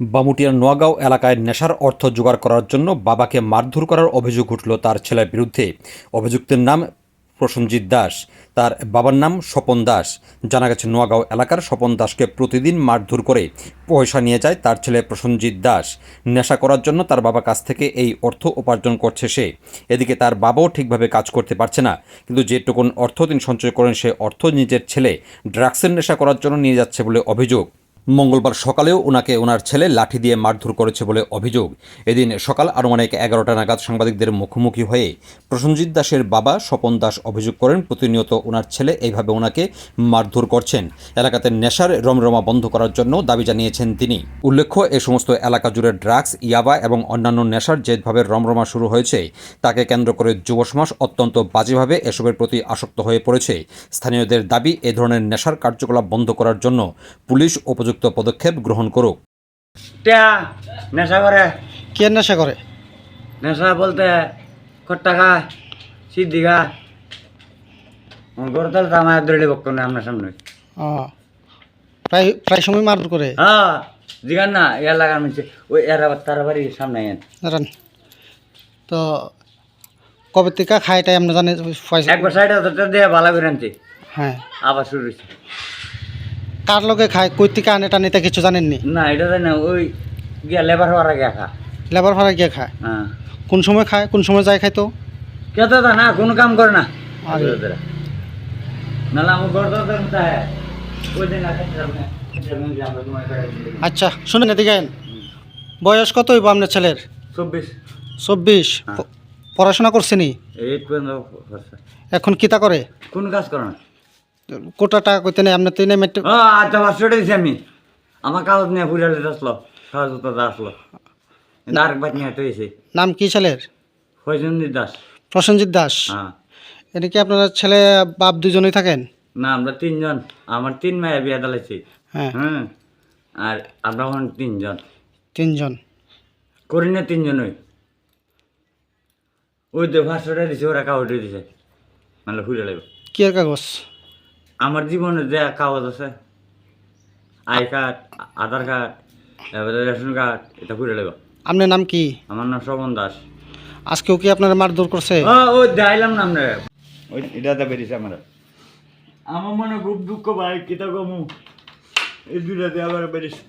বামুটিয়ার নোয়াগাঁও এলাকায় নেশার অর্থ জোগাড় করার জন্য বাবাকে মারধর করার অভিযোগ উঠল তার ছেলের বিরুদ্ধে। অভিযুক্তের নাম প্রসেনজিৎ দাস। তার বাবার নাম স্বপন দাস। জানা গেছে, নোয়াগাঁও এলাকার স্বপন দাসকে প্রতিদিন মারধর করে পয়সা নিয়ে যায় তার ছেলে প্রসেনজিৎ দাস। নেশা করার জন্য তার বাবা কাছ থেকে এই অর্থ উপার্জন করছে সে। এদিকে তার বাবাও ঠিকভাবে কাজ করতে পারছে না, কিন্তু যেটুকুন অর্থ তিনি সঞ্চয় করেন সে অর্থ নিজের ছেলে ড্রাগসের নেশা করার জন্য নিয়ে যাচ্ছে বলে অভিযোগ। মঙ্গলবার সকালেও ওনাকে ওনার ছেলে লাঠি দিয়ে মারধর করেছে বলে অভিযোগ। এদিন সকাল আনুমানিক এগারোটা নাগাদ সাংবাদিকদের মুখোমুখি হয়ে প্রসেনজিৎ দাসের বাবা স্বপন দাস অভিযোগ করেন, প্রতিনিয়ত ওনার ছেলে এইভাবে ওনাকে মারধর করছেন। এলাকাতে নেশার রমরমা বন্ধ করার জন্য দাবি জানিয়েছেন তিনি। উল্লেখ্য, এ সমস্ত এলাকা জুড়ে ড্রাগস, ইয়াবা এবং অন্যান্য নেশার যেভাবে রমরমা শুরু হয়েছে। তাকে কেন্দ্র করে যুব সমাজ অত্যন্ত বাজেভাবে এসবের প্রতি আসক্ত হয়ে পড়েছে। স্থানীয়দের দাবি, এ ধরনের নেশার কার্যকলাপ বন্ধ করার জন্য পুলিশ উপযুক্ত পদক্ষেপ গ্রহণ করুক। নেশা করে? কে নেশা করে? নেশা বলতে খট্টা খায় সিদ্ধি খায় গরতাল তো আমার দৌড়ে বক্ক না আপনার সামনে। ও প্রায় প্রায় সময় মারধর করে? হ্যাঁ জিগান না ইয়ার লাগার মিছে ওই এর আবার তার বাড়ির সামনে আইন জানেন তো কবে থেকে খায় এটাই আমরা জানি পয়সা একবার সাইড হাজারটা দিয়ে ভালো করে আনছি। হ্যাঁ। আবার শুরু হয়েছে। কার লগে খায় কই থেকে আনে টানে তা কিছু জানেননি না? এটা জানি ওই গিয়া লেবার হওয়ার আগে খা। লেবার ভাড়া গিয়ে খায়? হ্যাঁ। কোন সময় খায় কোন সময় যায় খাইতো? কে তো তা না কোনো কাম করে না। আরে। নাহলে আমার গরতাল তো হ্যাঁ ওই দিন আগে আচ্ছা শুনেন এদিকে আইন। বয়স কত হইব আপনার ছেলের? চব্বিশ। চব্বিশ। হ্যাঁ। পড়াশোনা করছেনি এইট পর্যন্ত করছে। এখন কিতা করে? কোন কাজ করে না। কোটা টাকা কইতে নেই আপনার তো নেই মেট্রিক আচ্ছা পাঁচশো দিয়েছি আমি। আমার কাগজ নিয়ে ফুরালে আসলো কাগজ আসলো। আরেকবার নিয়ে হাঁটে এসে নাম কি ছেলের? ফৈজন্দির দাস। প্রসেনজিৎ দাস? হ্যাঁ। এটা কি আপনার ছেলে বাপ দুজনেই থাকেন? না আমরা তিনজন। আমার তিন মেয়ে বিয়ে দিয়েছি হ্যাঁ। হ্যাঁ আর আমরা এখন তিনজন। তিনজন। করি না তিনজনই। ওই তো পাঁচশোটা দিছে ওরা কাগজ দিছে। মানে ফুরে লাগবে কি এর কাগজ? আমার জীবনে যে কাগজ আছে আই কার্ড আধার কার্ড তারপরে রেশন কার্ড এটা ফুরে লাগবে আপনার নাম কি? আমার নাম শ্রবণ দাস। আজকেও কি আপনার মারধর করছে? ও ওই দেখাইলাম না আমরা। ওই এটাতে বেরিয়েছে আমরা আমার মনে খুব দুঃখ ভাই কিতা কমু? এই দুটাতে আবার বেরিয়েছে।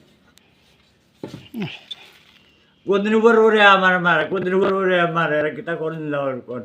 কোনদিন উপর ওরে আমার মারে কোনদিন উপর ওরে আমার এরা কিতা করেন যাওয়ার পর